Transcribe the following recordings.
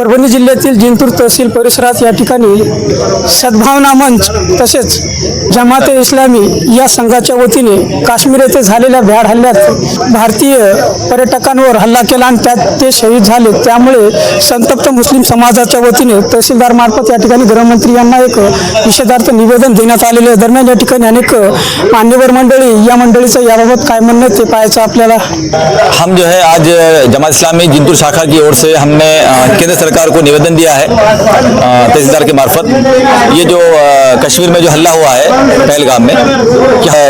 परभणी जिल्ह्यातील जिंतूर तहसील परिसरात या ठिकाणी सद्भावना मंच तसेच जमाते इस्लामी या संघाच्या वतीने काश्मीर येथे झालेल्या भ्याड हल्ल्यात भारतीय पर्यटकांवर हल्ला केला आणि त्यात ते शहीद झाले. त्यामुळे संतप्त मुस्लिम समाजाच्या वतीने तहसीलदार मार्फत या ठिकाणी गृहमंत्री यांना एक निषेधार्थ निवेदन देण्यात आलेले आहे. दरम्यान या ठिकाणी अनेक मान्यवर मंडळी या मंडळीचं याबाबत काय म्हणणं ते पाहायचं आपल्याला. हम जो है आज जमात इस्लामी जिंतूर शाखा की ओर से हमने केंद्र सरकार को निवेदन दिया है तहसीलदार के मार्फत। ये जो कश्मीर में जो हल्ला हुआ है, पहलगाम में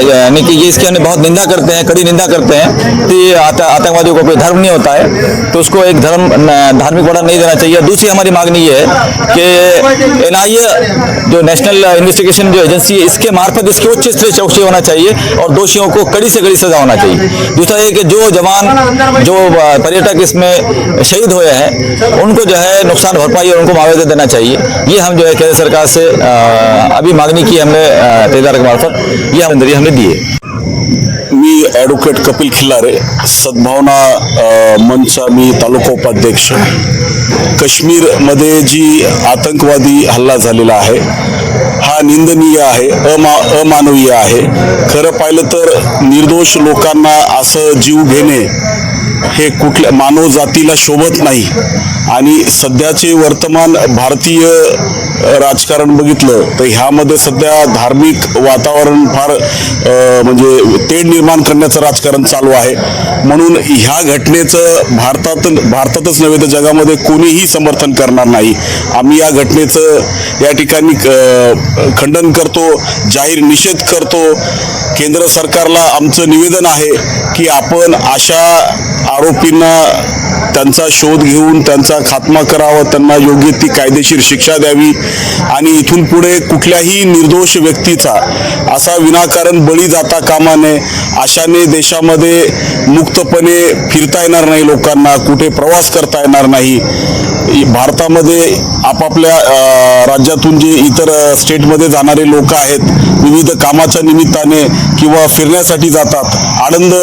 यानी कि ये इसकी हमने बहुत निंदा करते हैं, कड़ी निंदा करते हैं कि ये आतंकवादियों को कोई धर्म नहीं होता है तो उसको एक धर्म धार्मिक ऑर्डर नहीं देना चाहिए। दूसरी हमारी मांगनी ये है कि एनआईए, जो नेशनल इन्वेस्टिगेशन जो एजेंसी है, इसके मार्फत इसकी उच्च स्तरीय चौकसी होना चाहिए, और दोषियों को कड़ी से कड़ी सजा होना चाहिए। दूसरा ये कि जो जवान, जो पर्यटक इसमें शहीद हुए हैं, उनको जो है नुकसान भरपाई और उनको मुआवजा देना चाहिए। ये हम जो है केंद्र सरकार से अभी मांगनी की हमने तहसीलदार के मार्फत ये हम नजरिए हमने दिए। मी ॲडव्होकेट कपिल खिल्लारे सद्भावना मंचचा मी तालुका उपाध्यक्ष. काश्मीरमध्ये जी आतंकवादी हल्ला झालेला आहे हा निंदनीय आहे अमा अमानवीय आहे. खरं पाहिलं तर निर्दोष लोकांना असं जीव घेणे हे कुठल्या मानव जातीला शोभत नाही. आणि सध्याचे वर्तमान भारतीय राजकारण बघितलं तर ह्यामध्ये सध्या धार्मिक वातावरण फार म्हणजे तेढ निर्माण करण्याचं राजकारण चालू आहे. म्हणून ह्या घटनेचं भारतात भारतातच नव्हे तर जगामध्ये कोणीही समर्थन करणार नाही. आम्ही या घटनेचं या ठिकाणी खंडन करतो जाहीर निषेध करतो. केंद्र सरकारला आमचं निवेदन आहे की आपण अशा आरोपींना त्यांचा शोध घेऊन त्यांचा खात्मा करावा त्यांना योग्य ती कायदेशीर शिक्षा द्यावी आणि इथून पुढे कुठल्याही निर्दोष व्यक्तीचा असा विनाकारण बळी जाता कामा नये अशाने देशामध्ये मुक्तपणे फिरता येणार नाही लोकांना कुठे प्रवास करता येणार नाही. भारतामध्ये आपापल्या राज्यातून जे इतर स्टेटमध्ये जाणारे लोक आहेत विविध कामाच्या निमित्ताने किंवा फिरण्यासाठी जातात आनंद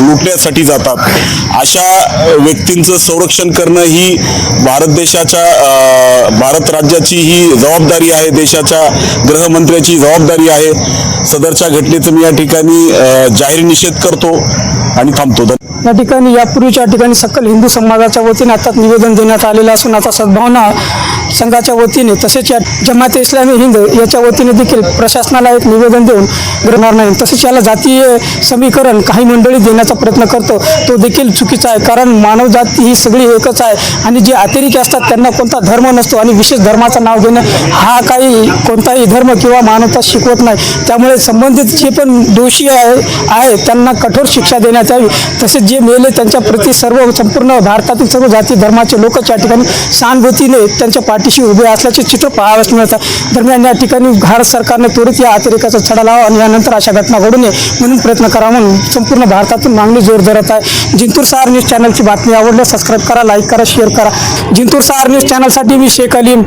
लुटण्यासाठी जातात अशा व्यक्तींचं संरक्षण करणं ही भारत देशाच्या भारत राज्याची ही जबाबदारी आहे देशाच्या गृहमंत्र्याची जबाबदारी आहे. सदरच्या घटनेचं मी या ठिकाणी जाहीर निषेध करतो आणि थांबतो. या ठिकाणी यापूर्वीच्या ठिकाणी सकल हिंदू समाजाच्या वतीने आता निवेदन देण्यात आलेलं असून आता सद्भावना संघाच्या वतीने तसेच या जमाते इस्लामी हिंद याच्या वतीने देखील प्रशासनाला एक निवेदन देऊन ग्रहणार नाही. तसेच याला जातीय समीकरण काही मंडळी देण्याचा प्रयत्न करतो तो देखील चुकीचा आहे. कारण मानवजाती ही सगळी एकच आहे आणि जे अतिरेकी असतात त्यांना कोणता धर्म नसतो आणि विशेष धर्माचं नाव घेणं हा काही कोणताही धर्म किंवा मानवता शिकवत नाही. त्यामुळे संबंधित जे पण दोषी आहे आहे त्यांना कठोर शिक्षा देण्यात यावी. तसेच जे मेले त्यांच्या प्रति सर्व संपूर्ण भारतातील सर्व जाती धर्माचे लोकच या ठिकाणी सहानुभूतीने त्यांच्या पाठी पाठीशी उभे असल्याचे चित्र पाहावयास मिळत. आहे दरम्यान या ठिकाणी भारत सरकारने त्वरित या अतिरेकाचा छडा लावा आणि यानंतर अशा घटना घडू नये म्हणून प्रयत्न करा म्हणून संपूर्ण भारतातून मागणी जोर धरत आहे. जिंतूर सहार न्यूज चॅनलची बातमी आवडल्यास सबस्क्राईब करा लाईक करा शेअर करा. जिंतूर सहार न्यूज चॅनलसाठी मी शेख अलीम.